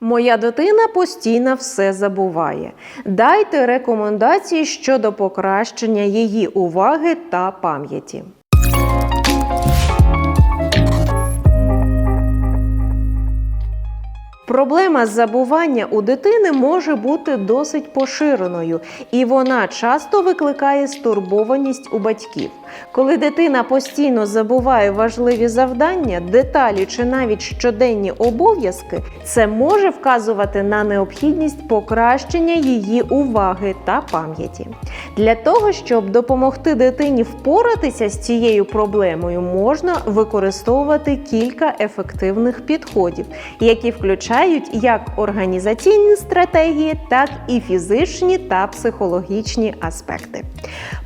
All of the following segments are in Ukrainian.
Моя дитина постійно все забуває. Дайте рекомендації щодо покращення її уваги та пам'яті. Проблема забування у дитини може бути досить поширеною, і вона часто викликає стурбованість у батьків. Коли дитина постійно забуває важливі завдання, деталі чи навіть щоденні обов'язки, це може вказувати на необхідність покращення її уваги та пам'яті. Для того, щоб допомогти дитині впоратися з цією проблемою, можна використовувати кілька ефективних підходів, які включають як організаційні стратегії, так і фізичні та психологічні аспекти.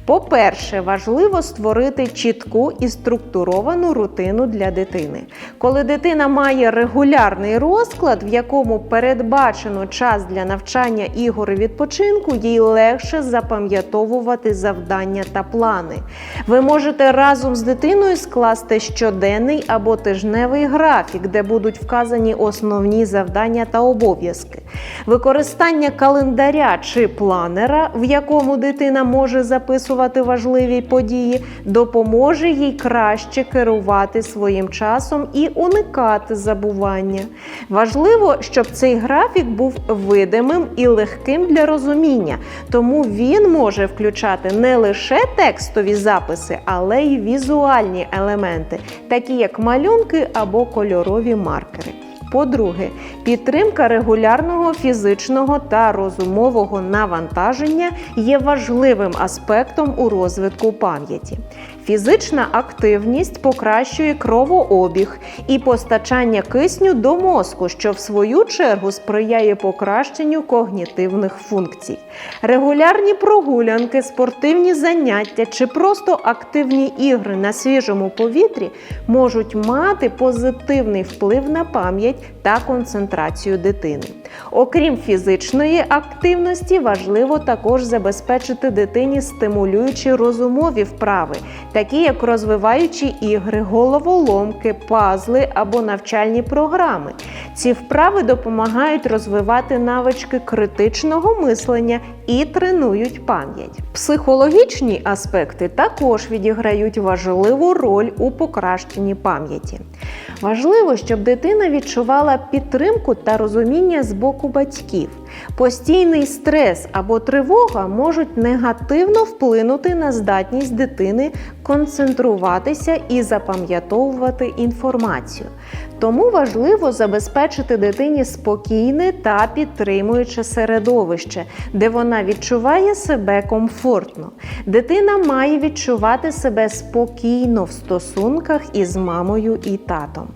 По-перше, важливо створити чітку і структуровану рутину для дитини. Коли дитина має регулярний розклад, в якому передбачено час для навчання ігор і відпочинку, їй легше запам'ятовувати завдання та плани. Ви можете разом з дитиною скласти щоденний або тижневий графік, де будуть вказані основні завдання та обов'язки. Використання календаря чи планера, в якому дитина може записувати важливі події, допоможе їй краще керувати своїм часом і уникати забування. Важливо, щоб цей графік був видимим і легким для розуміння, тому він може включати не лише текстові записи, але й візуальні елементи, такі як малюнки або кольорові маркери. По-друге, підтримка регулярного фізичного та розумового навантаження є важливим аспектом у розвитку пам'яті. Фізична активність покращує кровообіг і постачання кисню до мозку, що в свою чергу сприяє покращенню когнітивних функцій. Регулярні прогулянки, спортивні заняття чи просто активні ігри на свіжому повітрі можуть мати позитивний вплив на пам'ять та концентрацію дитини. Окрім фізичної активності, важливо також забезпечити дитині стимулюючі розумові вправи, такі як розвиваючі ігри, головоломки, пазли або навчальні програми. Ці вправи допомагають розвивати навички критичного мислення і тренують пам'ять. Психологічні аспекти також відіграють важливу роль у покращенні пам'яті. Важливо, щоб дитина відчувала підтримку та розуміння з боку батьків. Постійний стрес або тривога можуть негативно вплинути на здатність дитини концентруватися і запам'ятовувати інформацію. Тому важливо забезпечити дитині спокійне та підтримуюче середовище, де вона відчуває себе комфортно. Дитина має відчувати себе спокійно в стосунках із мамою і татом.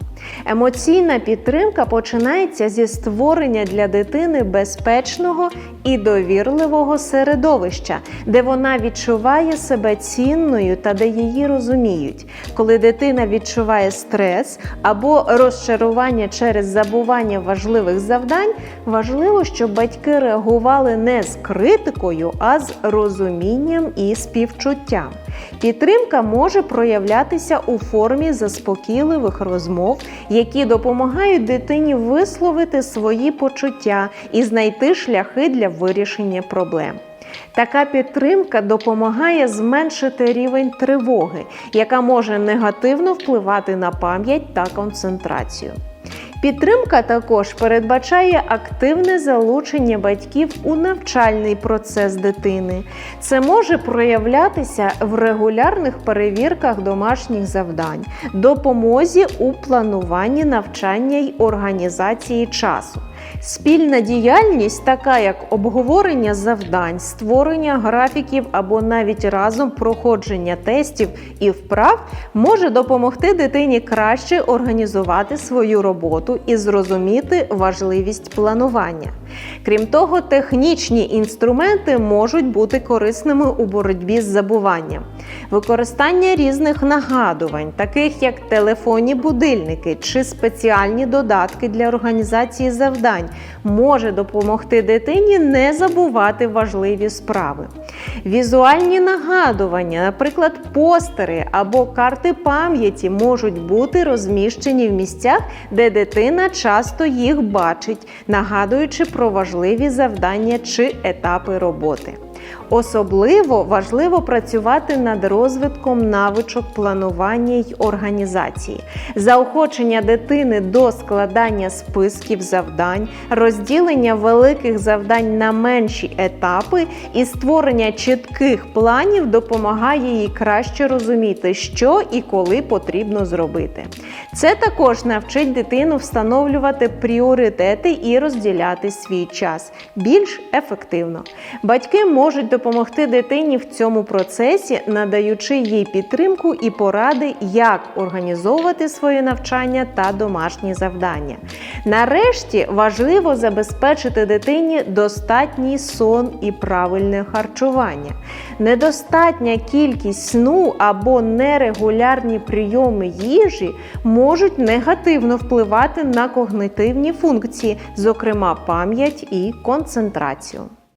Емоційна підтримка починається зі створення для дитини безпечного і довірливого середовища, де вона відчуває себе цінною та де її розуміють. Коли дитина відчуває стрес або розчарування через забування важливих завдань, важливо, щоб батьки реагували не з критикою, а з розумінням і співчуттям. Підтримка може проявлятися у формі заспокійливих розмов, які допомагають дитині висловити свої почуття і знайти шляхи для вирішення проблем. Така підтримка допомагає зменшити рівень тривоги, яка може негативно впливати на пам'ять та концентрацію. Підтримка також передбачає активне залучення батьків у навчальний процес дитини. Це може проявлятися в регулярних перевірках домашніх завдань, допомозі у плануванні навчання й організації часу. Спільна діяльність, така як обговорення завдань, створення графіків або навіть разом проходження тестів і вправ, може допомогти дитині краще організувати свою роботу і зрозуміти важливість планування. Крім того, технічні інструменти можуть бути корисними у боротьбі з забуванням. Використання різних нагадувань, таких як телефонні будильники чи спеціальні додатки для організації завдань може допомогти дитині не забувати важливі справи. Візуальні нагадування, наприклад, постери або карти пам'яті можуть бути розміщені в місцях, де дитина часто їх бачить, нагадуючи про важливі завдання чи етапи роботи. Особливо важливо працювати над розвитком навичок планування й організації, заохочення дитини до складання списків завдань, розділення великих завдань на менші етапи і створення чітких планів допомагає їй краще розуміти, що і коли потрібно зробити. Це також навчить дитину встановлювати пріоритети і розділяти свій час більш ефективно. Батьки можуть допомогти дитині в цьому процесі, надаючи їй підтримку і поради, як організовувати своє навчання та домашні завдання. Нарешті важливо забезпечити дитині достатній сон і правильне харчування. Недостатня кількість сну або нерегулярні прийоми їжі можуть негативно впливати на когнитивні функції, зокрема пам'ять і концентрацію.